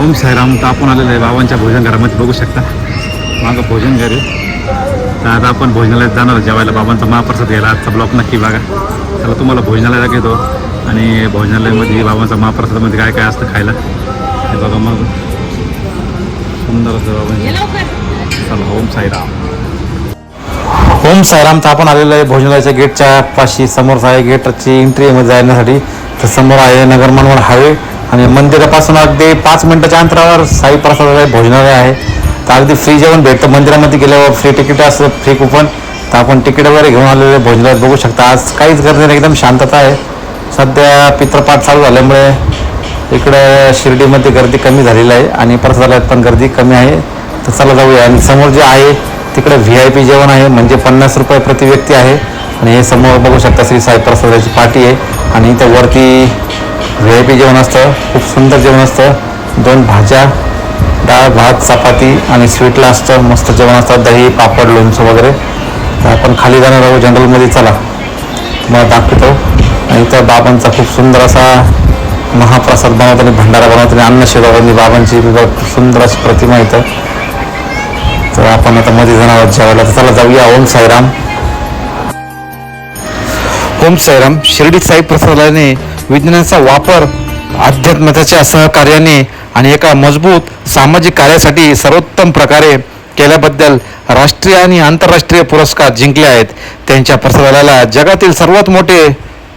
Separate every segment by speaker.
Speaker 1: ओम साईराम तर आपण आलेलो आहे बाबांच्या भोजन घरामध्ये. बघू शकता. मागं भोजन घर आहे. तर आता आपण भोजनालयात जाणार जेवायला बाबांचा महाप्रसाद घ्यायला आजचा ब्लॉक नक्की बघा. चला तुम्हाला भोजनालयाला घेतो. आणि भोजनालयामध्ये बाबांचा महाप्रसादामध्ये काय काय असतं खायला हे बघा मग. सुंदर असं बाबांचे. चला ओम साईराम. ओम साईराम तर आपण आलेलो आहे भोजनालयाच्या गेटच्या पाशी. समोर आहे गेटची एंट्री मध्ये जाण्यासाठी. तर समोर आहे नगर मनमाड हायवे. आणि मंदिरापासून अगदी पाच मिनिटाच्या अंतरावर साई प्रसादालय भोजनालय आहे. तर अगदी फ्री जेवण भेटतं. मंदिरामध्ये गेल्यावर फ्री तिकीट असतं फ्री कुपन तर आपण तिकीट वगैरे घेऊन आलेले भोजनालयात बघू शकता. आज काहीच गर्दी नाही एकदम शांतता आहे. सध्या पित्रपाठ चालू झाल्यामुळे इकडं शिर्डीमध्ये गर्दी कमी झालेली आहे आणि प्रसादालयात पण गर्दी कमी आहे. तर चला जाऊया. आणि समोर जे आहे तिकडे व्ही आय पी जेवण आहे. म्हणजे पन्नास रुपये प्रति व्यक्ती आहे. आणि हे समोर बघू शकता श्री साई प्रसादाची पार्टी आहे. आणि इथं वरती व्ही आय पी जेवण असतं खूप सुंदर जेवण असतं. दोन भाज्या डाळ भात चपाती आणि स्वीटला असतं मस्त जेवण असतं. दही पापड लोणचं वगैरे. तर आपण खाली जाणार आहोत जंगलमध्ये. चला तुम्हाला दाखवतो. आणि इथं बाबांचा खूप सुंदर असा महाप्रसाद बनवताना भंडारा बनवताना अन्न शिरवणी बाबांची खूप सुंदर अशी प्रतिमा इथं. तर आपण आता मध्ये जाणार आहोत जेवायला. तर चला जाऊया. ओम साईराम. ओम साईराम. शिर्डी साई प्रसादाने विज्ञानाचा वापर अध्यात्मताच्या सहकार्याने आणि एका मजबूत सामाजिक कार्यासाठी सर्वोत्तम प्रकारे केल्याबद्दल राष्ट्रीय आणि आंतरराष्ट्रीय पुरस्कार जिंकले आहेत. त्यांच्या प्रसादालयाला जगातील सर्वात मोठे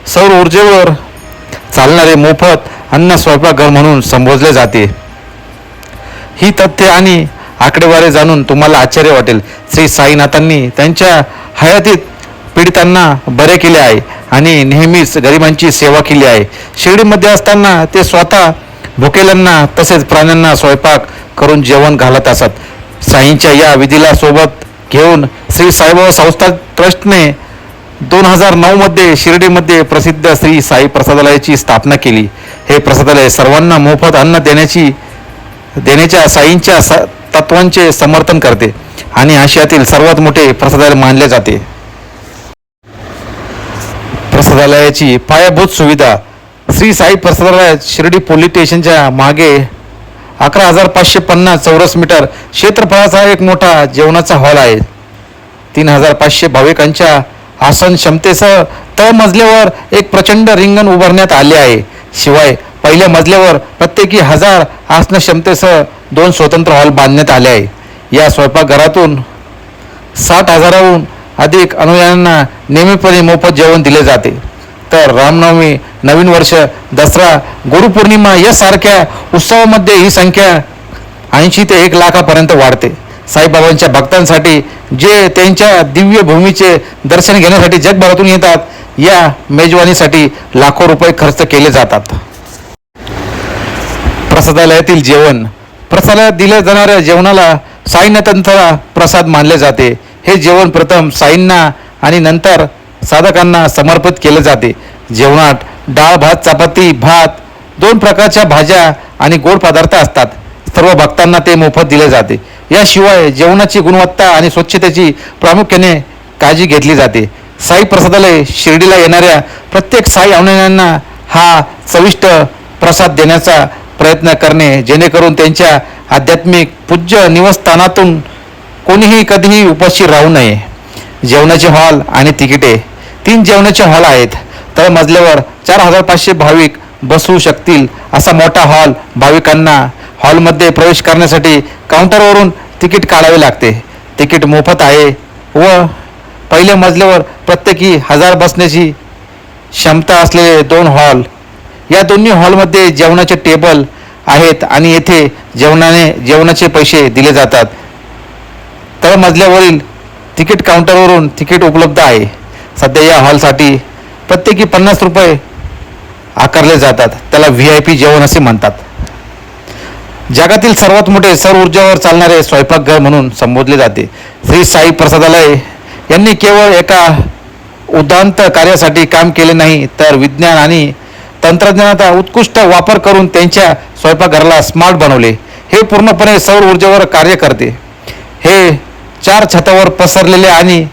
Speaker 1: सौर ऊर्जेवर चालणारे मोफत अन्न स्वयंपाकघर म्हणून संबोधले जाते. ही तथ्य आणि आकडेवारी जाणून तुम्हाला आश्चर्य वाटेल. श्री साईनाथांनी त्यांच्या हयातीत पीडितांना बरे केले आहे आणि नेहमीच गरिबांची सेवा केली आहे. शिर्डीमध्ये असताना ते स्वतः भुकेल्यांना तसेच प्राण्यांना स्वयंपाक करून जेवण घालत असत. साईंच्या या विधीला सोबत घेऊन श्री साईबाबा संस्था ट्रस्टने दोन हजार नऊमध्ये शिर्डीमध्ये प्रसिद्ध श्री साई प्रसादालयाची स्थापना केली. हे प्रसादालय सर्वांना मोफत अन्न देण्याची देण्याच्या साईंच्या स तत्वांचे समर्थन करते आणि आशियातील सर्वात मोठे प्रसादालय मानले जाते. प्रसादालयाची पायाभूत सुविधा. श्री साई प्रसादालयात शिर्डी पोलीस स्टेशनच्या मागे अकरा हजार पाचशे पन्नास चौरस मीटर क्षेत्रफळाचा एक मोठा जेवणाचा हॉल आहे. तीन हजार पाचशे भाविकांच्या आसन क्षमतेसह तळमजल्यावर एक प्रचंड रिंगण उभारण्यात आले आहे. शिवाय पहिल्या मजल्यावर प्रत्येकी हजार आसन क्षमतेसह दोन स्वतंत्र हॉल बांधण्यात आले आहे. या स्वयंपाकघरातून साठ हजाराहून अधिक अनुयायांना नेहमीपणे मोफत जेवण दिले जाते. तर रामनवमी नवीन वर्ष दसरा गुरुपौर्णिमा यासारख्या उत्सवामध्ये ही संख्या ऐंशी ते एक लाखापर्यंत वाढते. साईबाबांच्या भक्तांसाठी जे त्यांच्या दिव्य भूमीचे दर्शन घेण्यासाठी जगभरातून येतात या मेजवानीसाठी लाखो रुपये खर्च केले जातात. प्रसादालयातील जेवण. प्रसादालयात दिल्या जाणाऱ्या जेवणाला साईनतंत्र प्रसाद मानले जाते. हे जेवण प्रथम साईंना आणि नंतर साधकांना समर्पित केले जाते. जेवणात डाळ भात चपाती भात दोन प्रकारच्या भाज्या आणि गोड पदार्थ असतात. सर्व भक्तांना ते मोफत दिले जाते. याशिवाय जेवणाची गुणवत्ता आणि स्वच्छतेची प्रामुख्याने काळजी घेतली जाते. साई प्रसादालय शिर्डीला येणाऱ्या प्रत्येक साई अनुयायांना हा चविष्ट प्रसाद देण्याचा प्रयत्न करणे जेणेकरून त्यांच्या आध्यात्मिक पूज्य निवासस्थानातून कोणीही कधीही उपस्थित राहू नये. जेवणाचे हॉल आणि तिकिटे. तीन जेवणाचे हॉल आहेत. तर मजल्यावर चार हजार पाचशे भाविक बसू शकतील असा मोठा हॉल भाविकांना हॉलमध्ये प्रवेश करण्यासाठी काउंटरवरून तिकीट काढावे लागते. तिकीट मोफत आहे व पहिल्या मजल्यावर प्रत्येकी हजार बसण्याची क्षमता असलेले दोन हॉल. या दोन्ही हॉलमध्ये जेवणाचे टेबल आहेत आणि येथे जेवणाने जेवणाचे पैसे दिले जातात. तळमजल्यावरील तिकीट काउंटरवरून तिकीट उपलब्ध आहे. सध्या या हॉलसाठी प्रत्येकी पन्नास रुपये आकारले जातात. त्याला व्ही आय पी जेवण असे म्हणतात. जगातील सर्वात मोठे सौर ऊर्जेवर चालणारे स्वयंपाकघर म्हणून संबोधले जाते. श्री साई प्रसादालय यांनी केवळ एका उदांत कार्यासाठी काम केले नाही तर विज्ञान आणि तंत्रज्ञानाचा उत्कृष्ट वापर करून त्यांच्या स्वयंपाकघराला स्मार्ट बनवले. हे पूर्णपणे सौर ऊर्जेवर कार्य करते. हे चार छतावर पसरलेले आणि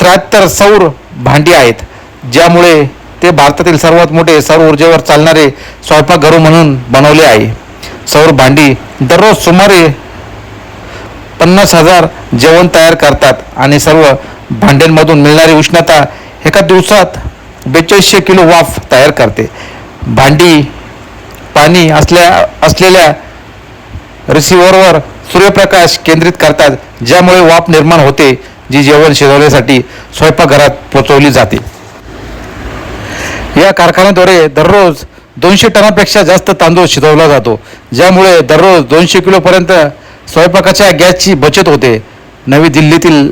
Speaker 1: त्र्याहत्तर सौर भांडी आहेत. ज्यामुळे ते भारतातील सर्वात मोठे सौर ऊर्जेवर चालणारे स्वयंपाकघर म्हणून बनवले आहे. सौर भांडी दररोज सुमारे पन्नास हजार जेवण तयार करतात आणि सर्व भांड्यांमधून मिळणारी उष्णता एका दिवसात बेचाळीसशे किलो वाफ तयार करते. भांडी पाणी असल्या असलेल्या रिसिव्हरवर सूर्यप्रकाश केंद्रित करतात ज्यामुळे वाफ निर्माण होते जी जेवण शिजवण्यासाठी स्वयंपाकघरात पोचवली जाते. या कारखान्याद्वारे दररोज दोनशे टनापेक्षा जास्त तांदूळ शिजवला जातो ज्यामुळे दररोज दोनशे किलोपर्यंत स्वयंपाकाच्या गॅसची बचत होते. नवी दिल्लीतील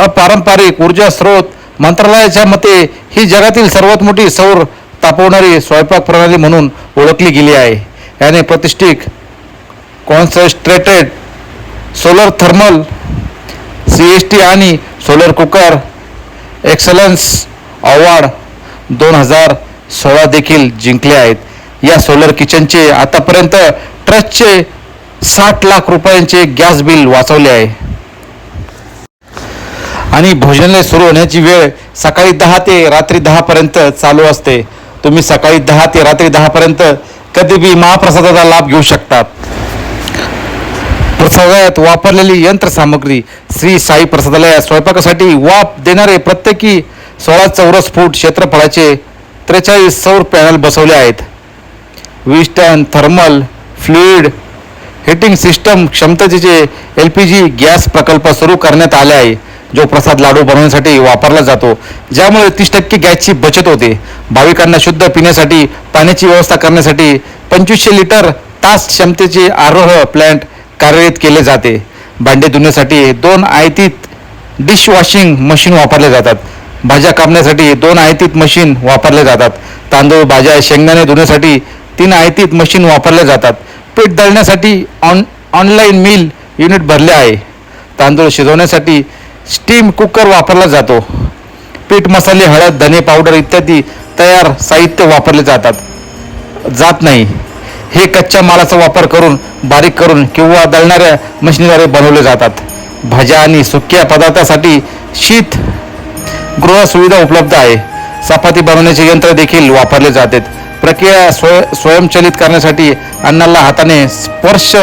Speaker 1: अपारंपरिक ऊर्जा स्रोत मंत्रालयाच्या मते ही जगातील सर्वात मोठी सौर तापवणारी स्वयंपाक प्रणाली म्हणून ओळखली गेली आहे. याने प्रतिष्ठित concentrated solar thermal C S T आणि सोलर कुकर एक्सलन्स अवॉर्ड दोन हजार सोळा देखील जिंकले आहेत. या सोलर किचनचे आतापर्यंत ट्रस्टचे साठ लाख रुपयांचे गॅस बिल वाचवले आहे. आणि भोजनालय सुरू होण्याची वेळ सकाळी दहा ते रात्री दहापर्यंत चालू असते. तुम्ही सकाळी दहा ते रात्री दहापर्यंत कधी बी महाप्रसादाचा लाभ घेऊ शकतात प्रसादात वापरलेली यंत्रसामग्री श्री साई प्रसादालयात स्वयंपाकासाठी वाफ देणारे प्रत्येकी सोळा चौरस फूट क्षेत्रफळाचे त्रेचाळीस सौर पॅनल बसवले आहेत. Winston ton thermal fluid heating system क्षमतेचे एल पी जी गॅस प्रकल्प सुरू करण्यात आले आहे जो प्रसाद लाडू बनवण्यासाठी वापरला जातो. ज्यामुळे तीस टक्के गॅसची बचत होते. भाविकांना शुद्ध पिण्यासाठी पाण्याची व्यवस्था करण्यासाठी पंचवीसशे लिटर तास क्षमतेचे आरोह प्लॅन्ट कार्यरत केले जाते. भांडे धुण्यासाठी दोन आयतीत डिश वॉशिंग मशीन वापरले जातात. भाज्या कापण्यासाठी दोन आयतीत मशीन वापरले जातात. तांदूळ भाज्या शेंगदाणे धुण्यासाठी तीन आयतीत मशीन वापरल्या जातात. पीठ दळण्यासाठी ऑन ऑनलाईन मिल युनिट भरले आहे. तांदूळ शिजवण्यासाठी स्टीम कुकर वापरला जातो. पीठ मसाले हळद धने पावडर इत्यादी तयार साहित्य वापरले जातात. जात नाही. हे कच्च्या मालाचा वापर करून बारीक करून किंवा दळणाऱ्या मशिनीद्वारे बनवले जातात. भाज्या आणि सुक्या पदार्थासाठी शीत गृह सुविधा उपलब्ध आहे. चपाती बनवण्याचे यंत्र देखील वापरले जाते प्रक्रिया स्वय स्वयंचलित करण्यासाठी अन्नाला हाताने स्पर्श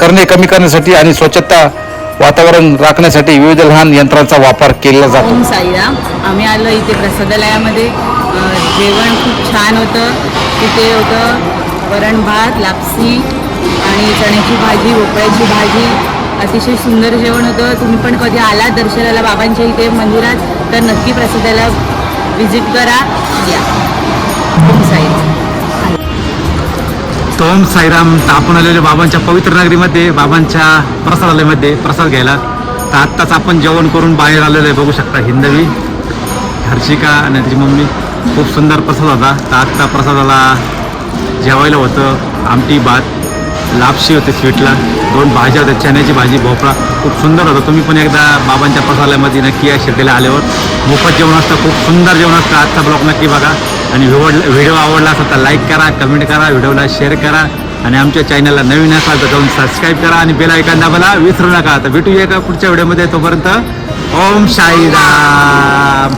Speaker 1: करणे कमी करण्यासाठी आणि स्वच्छता वातावरण राखण्यासाठी विविध लहान यंत्रांचा वापर केला जातो.
Speaker 2: साईराम. आम्ही आलो इथे प्रसादालयामध्ये. जेवण खूप छान होतं. तिथे होतं वरण भात लापसी आणि चण्याची भाजी भोपळ्याची भाजी. अतिशय सुंदर जेवण होतं. तुम्ही पण कधी आलात दर्शनाला बाबांच्या इथे मंदिरात तर नक्की प्रसादाला व्हिजिट करा. या. ओम साईराम.
Speaker 3: साईराम तर आपण आलेले बाबांच्या पवित्र नगरीमध्ये बाबांच्या प्रसादालयामध्ये प्रसाद घ्यायला. तर आत्ताच आपण जेवण करून बाहेर आलेलो आहे बघू शकता हिंदवी हर्षिका आणि त्याची मम्मी. खूप सुंदर प्रसाद होता. तर आत्ता प्रसादाला जेवायला होतं आमटी भात लापशी होते स्वीटला. दोन भाज्या होत्या चण्याची भाजी भोपळा. खूप सुंदर होतं. तुम्ही पण एकदा बाबांच्या प्रसादामध्ये नक्की या शिर्डीला आल्यावर. मोफत जेवण असतं खूप सुंदर जेवण असतं. आजचा ब्लॉग नक्की बघा. आणि व्हिडिओ व्हिडिओ आवडला असेल तर लाईक करा कमेंट करा व्हिडिओला शेअर करा. आणि आमच्या चॅनलला नवीन असाल तर जाऊन सबस्क्राईब करा आणि बेल ऐकून दाबायला विसरू नका. तर भेटूया का पुढच्या व्हिडिओमध्ये तोपर्यंत ओम साईराम